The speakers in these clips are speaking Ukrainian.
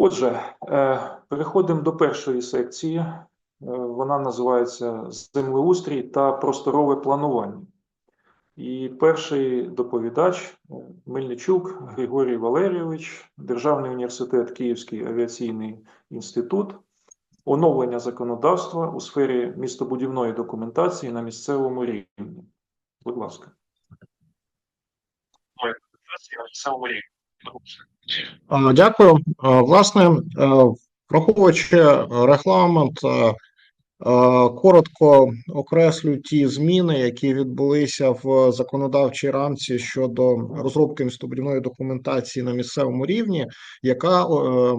Отже, е, переходимо до першої секції. Е, Вона називається Землеустрій та просторове планування. І перший доповідач е, Мельничук Григорій Валерійович, Державний університет Київський авіаційний інститут, оновлення законодавства у сфері містобудівної документації на місцевому рівні. Будь ласка. на місцевому рівні. Дякую. Власне, е, враховуючи регламент, е, е, коротко окреслю ті зміни, які відбулися в законодавчій рамці щодо розробки містобудівної документації на місцевому рівні, яка е,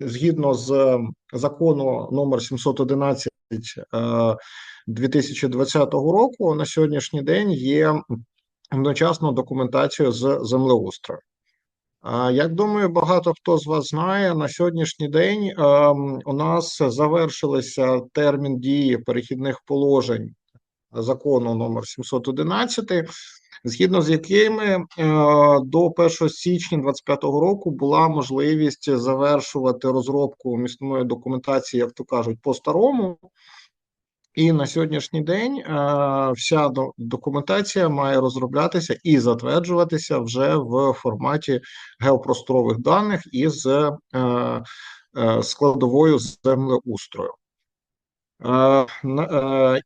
згідно з закону номер 711 е, 2020 року на сьогоднішній день є одночасно документацією з землеустрою. Як думаю, багато хто з вас знає, на сьогоднішній день ем, у нас завершилися термін дії перехідних положень закону номер 711, згідно з якими е, до 1 січня 2025 року була можливість завершувати розробку місної документації, як то кажуть, по-старому. І на сьогоднішній день е, вся документація має розроблятися і затверджуватися вже в форматі геопросторових даних із е, е, складовою землеустрою.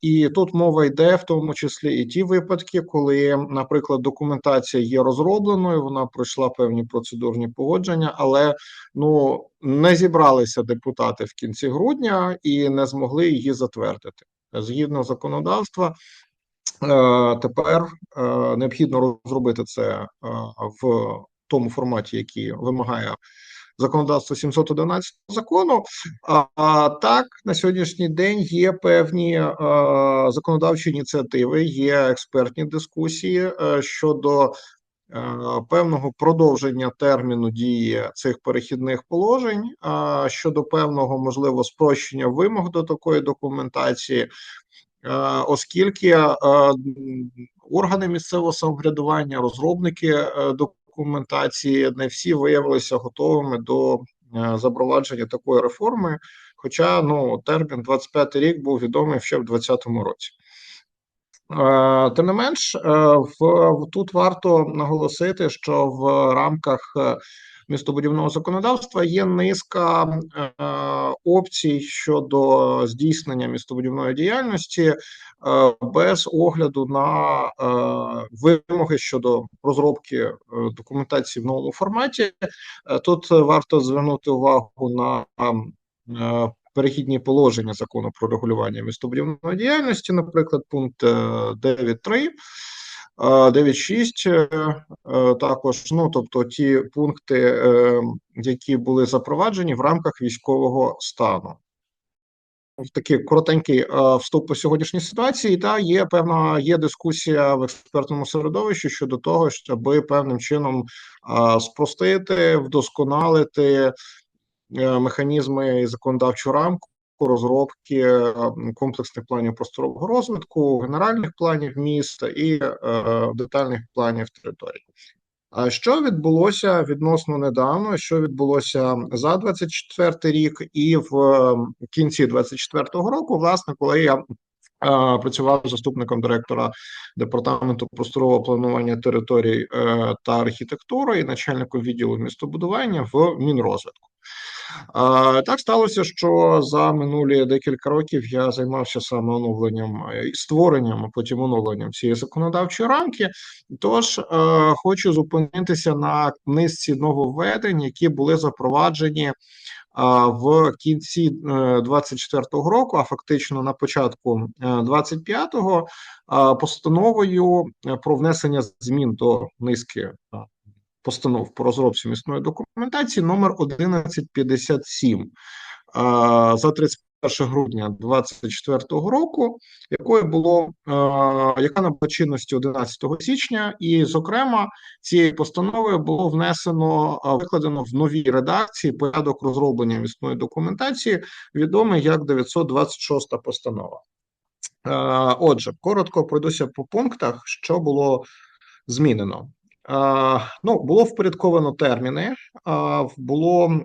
І тут мова йде в тому числі і ті випадки, коли, наприклад, документація є розробленою, вона пройшла певні процедурні погодження, але ну не зібралися депутати в кінці грудня і не змогли її затвердити. Згідно законодавства, е, тепер е, необхідно розробити це е, в тому форматі, який вимагає законодавство 711 закону. А, так на сьогоднішній день є певні законодавчі ініціативи, є експертні дискусії щодо певного продовження терміну дії цих перехідних положень, щодо певного можливо спрощення вимог до такої документації. Е, Оскільки е, органи місцевого самоврядування, розробники е, документації, не всі виявилися готовими до е, запровадження такої реформи. Хоча ну термін 25 рік був відомий ще в 2020 році. Е, Тим не менш, е, в, тут варто наголосити, що в рамках е, містобудівного законодавства є низка опцій щодо здійснення містобудівної діяльності без огляду на вимоги щодо розробки документації в новому форматі. Тут варто звернути увагу на перехідні положення закону про регулювання містобудівної діяльності, наприклад, пункт е, 9.3, е, 9.6, е, е, також, ну тобто ті пункти, які були запроваджені в рамках військового стану. Такий коротенький вступ по сьогоднішній ситуації, та є певна є дискусія в експертному середовищі щодо того, щоб певним чином спростити, вдосконалити механізми і законодавчу рамку розробки е, комплексних планів просторового розвитку, генеральних планів міста і е, детальних планів територій. А що відбулося відносно недавно? Що відбулося за 24 рік, і в е, кінці 24 року, власне, коли я е, працював заступником директора департаменту просторового планування територій е, та архітектури і начальником відділу містобудування в Мінрозвитку. Е, Так сталося, що за минулі декілька років я займався саме оновленням е, і створенням, а потім оновленням цієї законодавчої рамки. Тож е, хочу зупинитися на низці нововведень, які були запроваджені е, в кінці е, 24-го року, а фактично на початку е, 25-го, е, постановою е, про внесення змін до низки е, постанов по розробці місної документації номер 1157 е, за 31 грудня 2024 року, якою було яка набула чинності 11 січня, і, зокрема, цією постановою було внесено викладено в новій редакції порядок розроблення місної документації, відомий як 926 постанова. Отже, коротко пройдуся по пунктах, що було змінено. Ну, було впорядковано терміни, було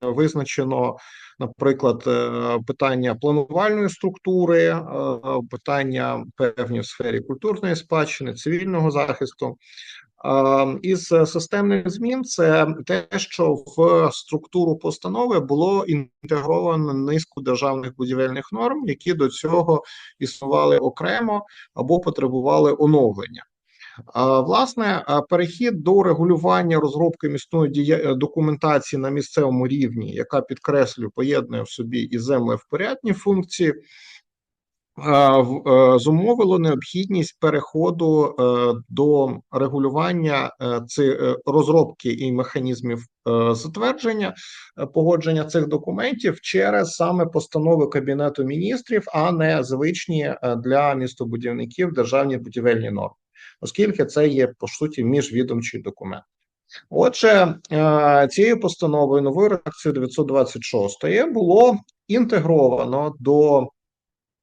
визначено, наприклад, е, питання планувальної структури, е, питання певні в сфері культурної спадщини, цивільного захисту. Із системних змін це те, що в структуру постанови було інтегровано низку державних будівельних норм, які до цього існували окремо або потребували оновлення. Власне, перехід до регулювання розробки місної дія- документації на місцевому рівні, яка підкреслюю, поєднує в собі і землевпорядні функції, е, зумовило необхідність переходу е, до регулювання е, ци- е, розробки і механізмів е, затвердження е, погодження цих документів через саме постанови Кабінету міністрів, а не звичні е, для містобудівників державні будівельні норми, оскільки це є по суті міжвідомчий документ. Отже, е, цією постановою новою редакцією 926 було інтегровано до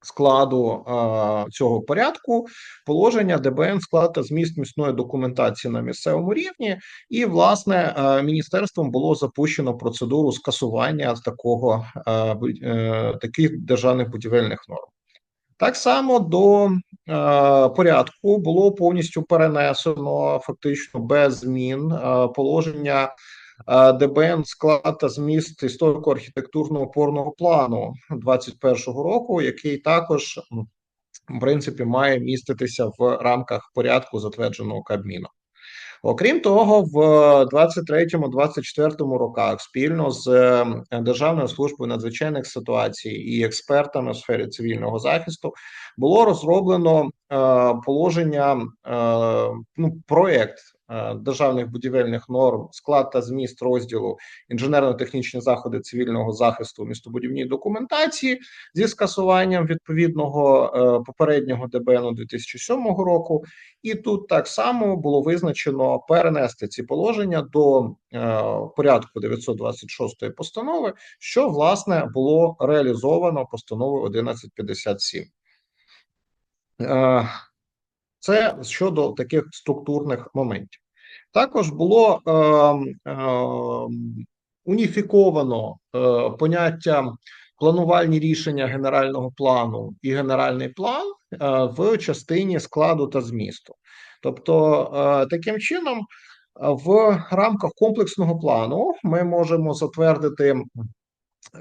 складу е, цього порядку положення ДБН склад та зміст місної документації на місцевому рівні, і власне е, міністерством було запущено процедуру скасування такого таких державних будівельних норм. Так само до е, порядку було повністю перенесено фактично без змін е, положення е, ДБН склад та зміст історико-архітектурного опорного плану 21-го року, який також в принципі має міститися в рамках порядку, затвердженого Кабміном. Окрім того, в 23-24 роках спільно з е, Державною службою надзвичайних ситуацій і експертами в сфері цивільного захисту було розроблено е, положення, е, ну проект державних будівельних норм, склад та зміст розділу інженерно-технічні заходи цивільного захисту містобудівній документації зі скасуванням відповідного е, попереднього ДБН 2007 року. І тут так само було визначено перенести ці положення до е, порядку 926 постанови, що власне було реалізовано постановою 1157. Це щодо таких структурних моментів. Також було е, е, уніфіковано е, поняття планувальні рішення генерального плану і генеральний план е, в частині складу та змісту. Тобто, е, таким чином, в рамках комплексного плану ми можемо затвердити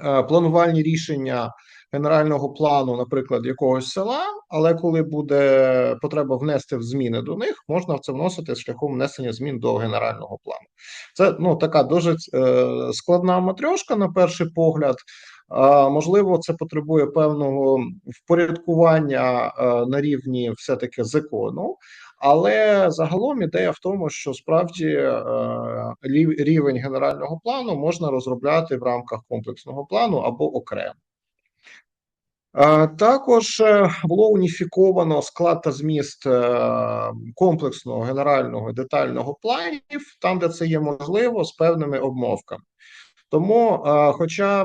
е, планувальні рішення генерального плану, наприклад, якогось села, але коли буде потреба внести в зміни до них, можна це вносити шляхом внесення змін до генерального плану. Це ну така дуже е, складна матрьошка на перший погляд. Можливо, це потребує певного впорядкування е, на рівні все-таки закону, але загалом ідея в тому, що справді е, рівень генерального плану можна розробляти в рамках комплексного плану або окремо. Також е, було уніфіковано склад та зміст е, комплексного генерального детального планів, там, де це є можливо, з певними обмовками. Тому, е, хоча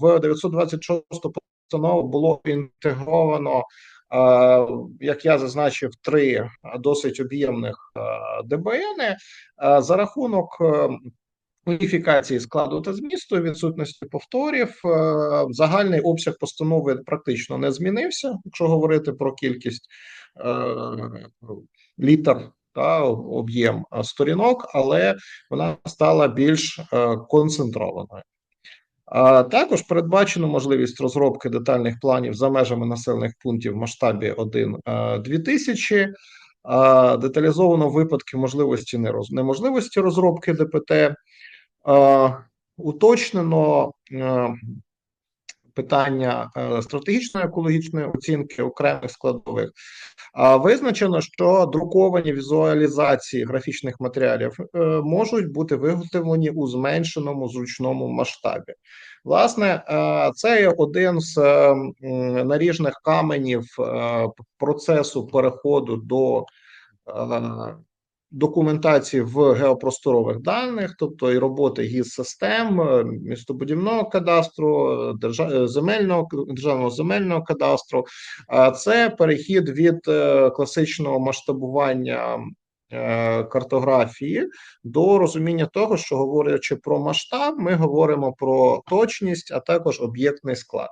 в 926 постанову було інтегровано, як я зазначив, три досить об'ємних ДБН, за рахунок уніфікації складу та змісту, відсутності повторів, е, загальний обсяг постанови практично не змінився, якщо говорити про кількість е, літер та об'єм е, сторінок, але вона стала більш концентрованою. Також передбачено можливість розробки детальних планів за межами населених пунктів в масштабі 1-2 тисячі. Деталізовано випадки можливості неможливості розробки ДПТ. Уточнено е, питання е, стратегічної екологічної оцінки окремих складових. Визначено, що друковані візуалізації графічних матеріалів е, можуть бути виготовлені у зменшеному зручному масштабі. Власне, це є один з наріжних каменів процесу переходу до документації в геопросторових даних, тобто і роботи гіс-систем, е, містобудівного кадастру, е, держа- е, земельного державного земельного кадастру. А це перехід від е, класичного масштабування картографії до розуміння того, що говорячи про масштаб, ми говоримо про точність, а також об'єктний склад.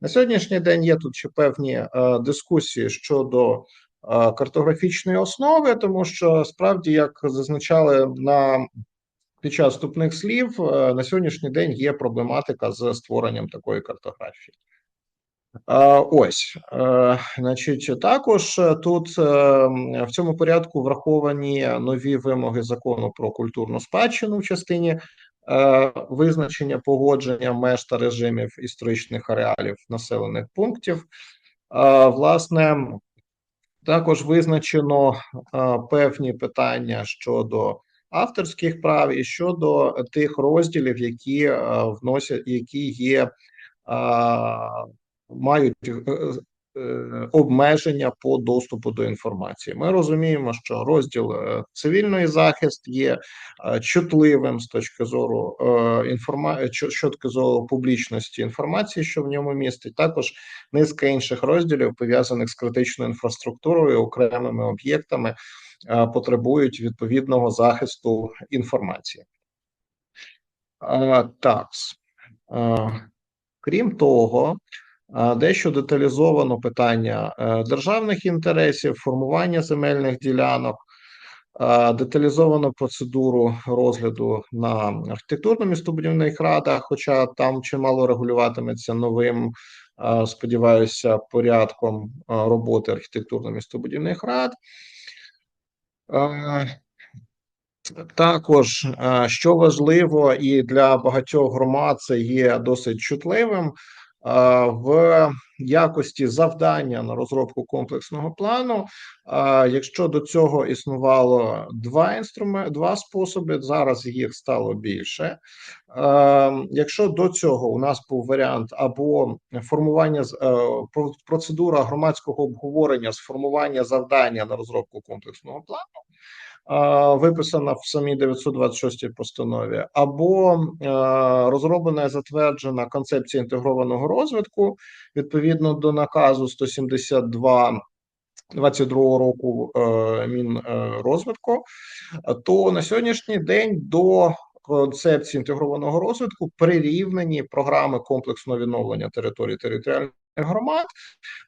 На сьогоднішній день є тут ще певні е, дискусії щодо картографічної основи, тому що справді, як зазначали на під час вступних слів, е, на сьогоднішній день є проблематика з створенням такої картографії. Е, Ось, е, значить, також е, тут е, в цьому порядку враховані нові вимоги закону про культурну спадщину в частині е, визначення погодження меж та режимів історичних ареалів населених пунктів. Е, Власне, також визначено е, певні питання щодо авторських прав і щодо тих розділів, які е, вносять, які є е, мають обмеження по доступу до інформації. Ми розуміємо, що розділ е, цивільний захист є е, чутливим з точки зору е, інформа... чо- з точки зору публічності інформації, що в ньому містить. Також низка інших розділів пов'язаних з критичною інфраструктурою, окремими об'єктами, е, потребують відповідного захисту інформації. Е, Так. Е, Крім того, е, дещо деталізовано питання е, державних інтересів, формування земельних ділянок, деталізовано процедуру розгляду на архітектурно-містобудівних радах, хоча там чимало регулюватиметься новим, сподіваюся, порядком роботи архітектурно-містобудівних рад. Також, що важливо, і для багатьох громад це є досить чутливим в якості завдання на розробку комплексного плану. Якщо до цього існувало два інструменти, два способи, зараз їх стало більше. Якщо до цього у нас був варіант або формування е, про- процедура громадського обговорення з формування завдання на розробку комплексного плану виписана в самій 926 постанові, або е, розроблена і затверджена концепція інтегрованого розвитку відповідно до наказу 172 22 року е, Мінрозвитку, то на сьогоднішній день до концепції інтегрованого розвитку прирівнені програми комплексного відновлення територій територіальних громад,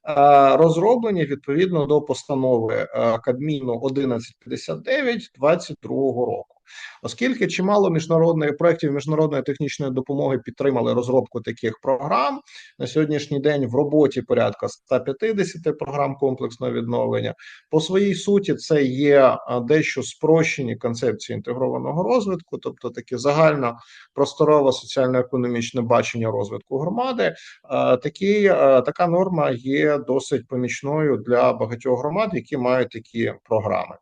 е, розроблені відповідно до постанови е, Кабміну 1159 22 року. Оскільки чимало міжнародних проєктів міжнародної технічної допомоги підтримали розробку таких програм, на сьогоднішній день в роботі порядка 150 програм комплексного відновлення. По своїй суті, це є е, дещо спрощені концепції інтегрованого розвитку, тобто таке загально просторове соціально-економічне бачення розвитку громади. Е, Такі, е, така норма є досить помічною для багатьох громад, які мають такі програми.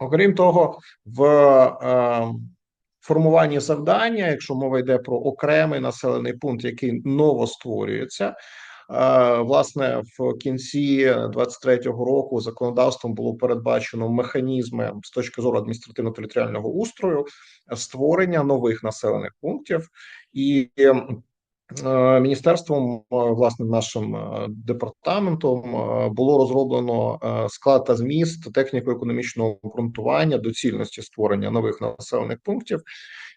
Окрім того, в е, формуванні завдання, якщо мова йде про окремий населений пункт, який новостворюється, е, власне, в кінці 23-го року законодавством було передбачено механізми з точки зору адміністративно-територіального устрою створення нових населених пунктів і. Е, Міністерством, е, власне, нашим е, департаментом було розроблено склад та зміст техніко-економічного обґрунтування доцільності створення нових населених пунктів.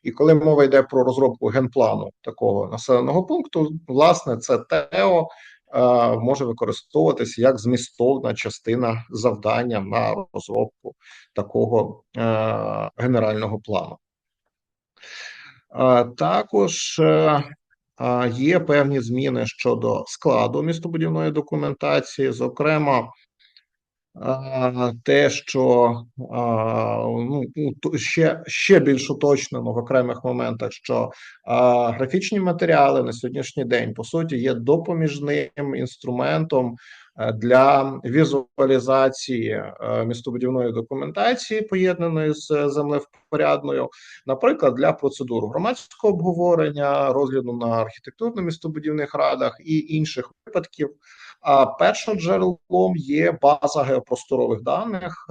І коли мова йде про розробку генплану такого населеного пункту, власне, це ТЕО може використовуватися як змістовна частина завдання на розробку такого генерального плану. Також Є певні зміни щодо складу містобудівної документації, зокрема, те, що ну, ще, ще більш уточнено в окремих моментах, що графічні матеріали на сьогоднішній день по суті є допоміжним інструментом для візуалізації е, містобудівної документації, поєднаної з землевпорядною, наприклад, для процедур громадського обговорення, розгляду на архітектурно-містобудівних радах і інших випадків. А першим джерелом є база геопросторових даних.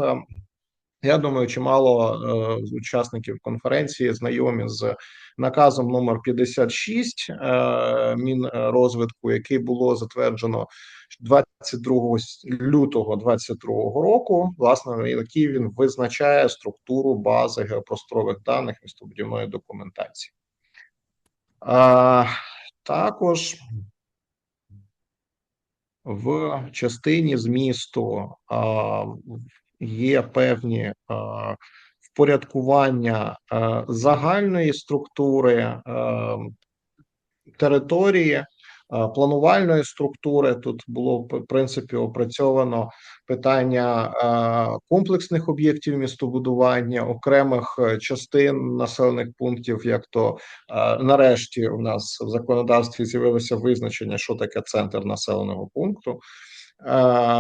Я думаю, чимало е, учасників конференції знайомі з наказом номер 56 е, Мінрозвитку, який було затверджено 22 с- лютого 22 року, власне, який він визначає структуру бази геопросторових даних містобудівної документації. А, також в частині змісту а, є певні а, впорядкування а, загальної структури а, території, а, планувальної структури. Тут було в принципі опрацьовано питання а, комплексних об'єктів містобудування, окремих е, частин населених пунктів, як то а, нарешті у нас в законодавстві з'явилося визначення, що таке центр населеного пункту,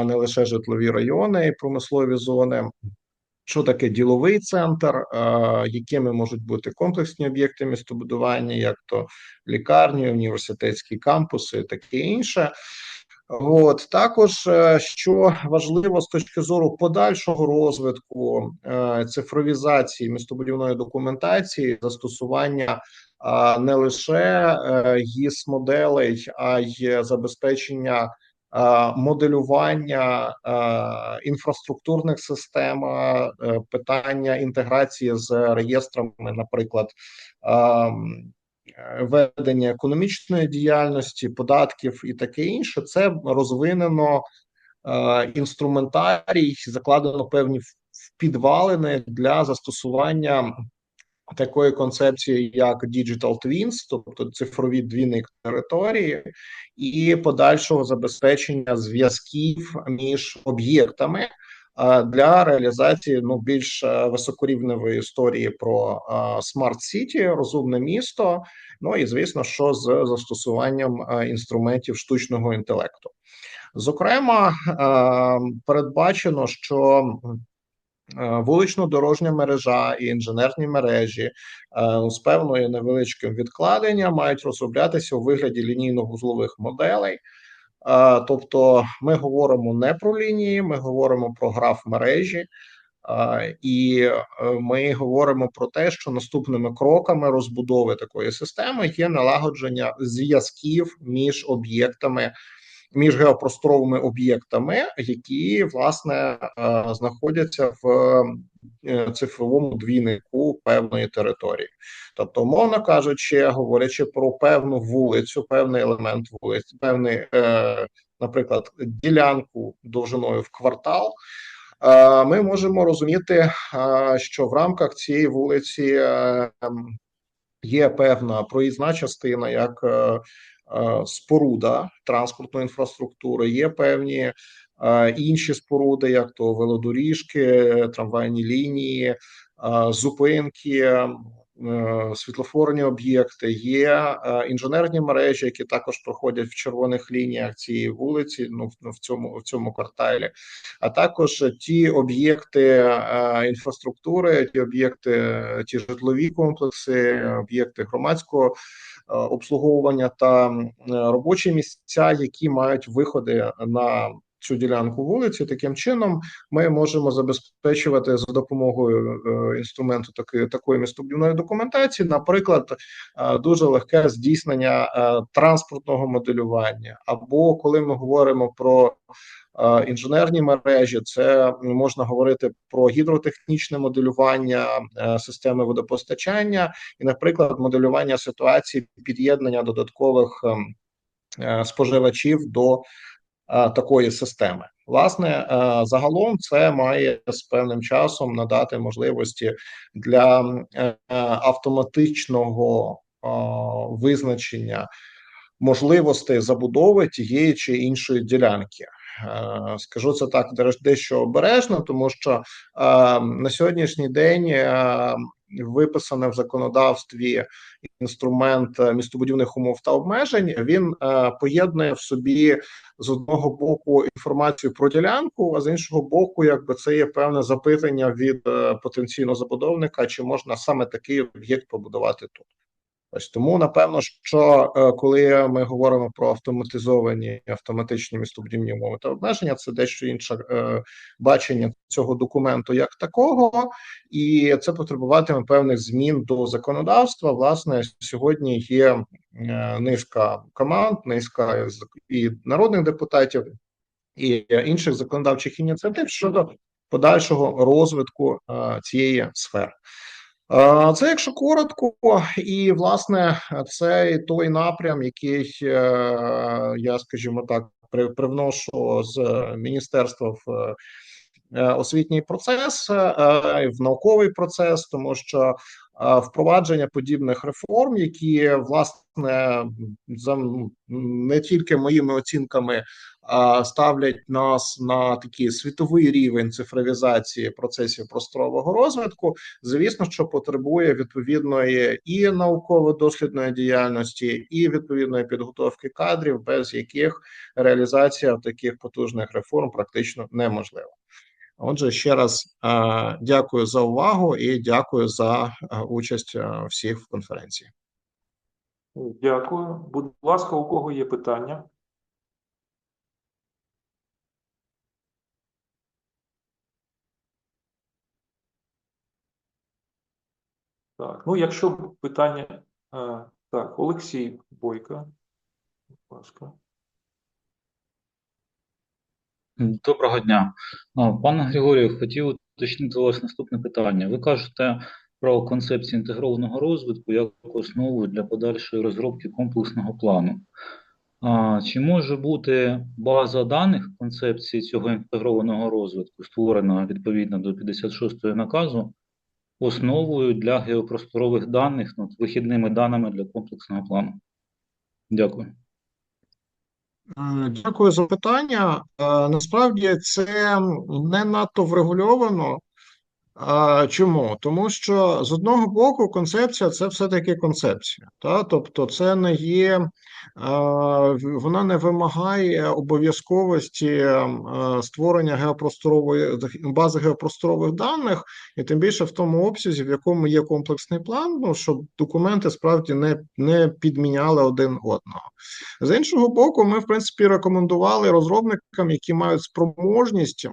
не лише житлові райони і промислові зони. Що таке діловий центр, якими можуть бути комплексні об'єкти містобудування, як то лікарні, університетські кампуси, і таке інше. От також, е, що важливо з точки зору подальшого розвитку е, цифровізації містобудівної документації, застосування не лише гіс моделей, а й забезпечення моделювання інфраструктурних систем, е, питання інтеграції з реєстрами, наприклад. е, ведення економічної діяльності, податків і таке інше, це розвинено е, інструментарій, закладено певні підвалини для застосування такої концепції, як Digital Twins, тобто цифрові двійник території, і подальшого забезпечення зв'язків між об'єктами. е, Для реалізації ну більш е, високорівневої історії про смарт сіті, розумне місто, Ну і звісно, що з застосуванням е, інструментів штучного інтелекту. Зокрема, е, передбачено, що е, вулично-дорожня мережа і інженерні мережі е, з певною невеличким відкладенням мають розроблятися у вигляді лінійно-вузлових моделей. Е, Тобто, ми говоримо не про лінії, ми говоримо про граф мережі. І е, ми говоримо про те, що наступними кроками розбудови такої системи є налагодження зв'язків між об'єктами, між геопросторовими об'єктами, які власне е, знаходяться в е, цифровому двійнику певної території. Тобто, умовно кажучи, говорячи про певну вулицю, певний елемент вулиці, певний, е, наприклад, ділянку довжиною в квартал. Ми можемо розуміти, що в рамках цієї вулиці є певна проїзна частина, як споруда транспортної інфраструктури, є певні е, інші споруди, як то велодоріжки, трамвайні лінії, е, зупинки. Е, Світлофорні об'єкти, є е, інженерні мережі, які також проходять в червоних лініях цієї вулиці. Ну в- цьому в цьому кварталі, а також ті об'єкти е, інфраструктури, ті об'єкти, ті житлові комплекси, об'єкти громадського обслуговування та робочі місця, які мають виходи на цю ділянку вулиці. Таким чином, ми можемо забезпечувати за допомогою е, інструменту такої такої містобудівної документації, наприклад, е, дуже легке здійснення е, транспортного моделювання, або коли ми говоримо про інженерні мережі, це можна говорити про гідротехнічне моделювання системи водопостачання, і, наприклад, моделювання ситуації під'єднання додаткових ем, споживачів до такої системи. Власне, е, загалом це має з певним часом надати можливості для е, автоматичного е, визначення можливостей забудови тієї чи іншої ділянки. Е, Скажу це так дещо обережно, тому що е, на сьогоднішній день е, виписане в законодавстві інструмент містобудівних умов та обмежень. Він поєднує в собі з одного боку інформацію про ділянку, а з іншого боку, якби це є певне запитання від потенційного забудовника, чи можна саме такий об'єкт побудувати тут. Ось тому, напевно, що е, коли ми говоримо про автоматизовані автоматичні містобудівні умови та обмеження, це дещо інше е, бачення цього документу як такого, і це потребуватиме певних змін до законодавства. Власне, сьогодні є е, низка команд, низка і народних депутатів, і інших законодавчих ініціатив щодо подальшого розвитку е, цієї сфери. Це якщо коротко, і власне це той напрям, який е, я, скажімо так, при- привношу з міністерства в е, освітній процес, е, в науковий процес, тому що впровадження подібних реформ, які власне за не тільки моїми оцінками ставлять нас на такий світовий рівень цифровізації процесів просторового розвитку, звісно, що потребує відповідної і науково-дослідної діяльності, і відповідної підготовки кадрів, без яких реалізація таких потужних реформ практично неможлива. Отже, ще раз дякую за увагу і дякую за участь всіх в конференції. Дякую. Будь ласка, у кого є питання? Так, ну якщо питання. е, Так, Олексій Бойко. Будь ласка. Доброго дня. Пане Григорію, хотів уточнити у вас наступне питання. Ви кажете про концепцію інтегрованого розвитку як основу для подальшої розробки комплексного плану. Чи може бути база даних концепції цього інтегрованого розвитку, створена відповідно до 56-ї наказу, основою для геопросторових даних, ну, вихідними даними для комплексного плану? Дякую. Е, Дякую за питання. Е, Насправді це не надто врегульовано. Чому? Тому що з одного боку концепція це все-таки концепція. Та? Тобто, це не є, вона не вимагає обов'язковості е, створення геопросторової бази геопросторових даних, і тим більше в тому обсязі, в якому є комплексний план, ну, щоб документи справді не, не підміняли один одного. З іншого боку, ми в принципі рекомендували розробникам, які мають спроможність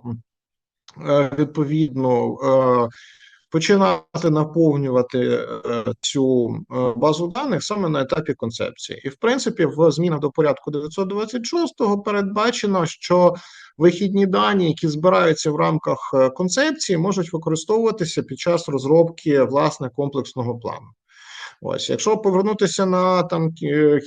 відповідно е, починати наповнювати е, цю е, базу даних саме на етапі концепції. І в принципі, в змінах до порядку 926 передбачено, що вихідні дані, які збираються в рамках е, концепції, можуть використовуватися під час розробки власне комплексного плану. Ось, якщо повернутися на там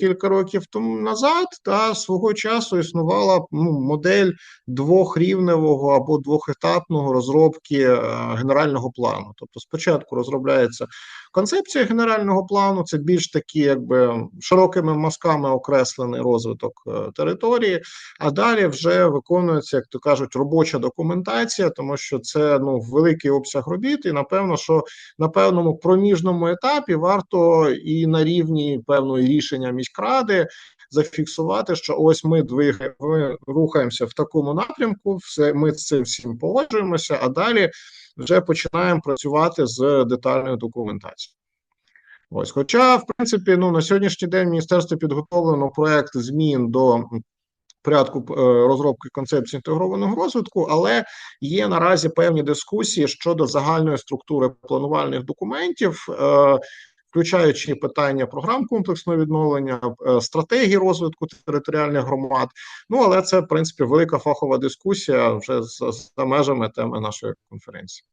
кілька років тому назад, та свого часу існувала ну, модель двохрівневого або двохетапного розробки е, генерального плану. Тобто, спочатку розробляється концепція генерального плану, це більш такі, якби широкими мазками окреслений розвиток е, території, а далі вже виконується, як то кажуть, робоча документація, тому що це ну великий обсяг робіт, і напевно, що на певному проміжному етапі варто і на рівні певного рішення міськради зафіксувати, що ось ми двигаємо, рухаємося в такому напрямку, все ми з цим всім погоджуємося, а далі вже починаємо працювати з детальною документацією. Ось, хоча, в принципі, ну на сьогоднішній день міністерство підготовлено проект змін до порядку е, розробки концепції інтегрованого розвитку, але є наразі певні дискусії щодо загальної структури планувальних документів, е, включаючи питання програм комплексного відновлення, е, стратегії розвитку територіальних громад. Ну але це в принципі велика фахова дискусія вже за межами теми нашої конференції.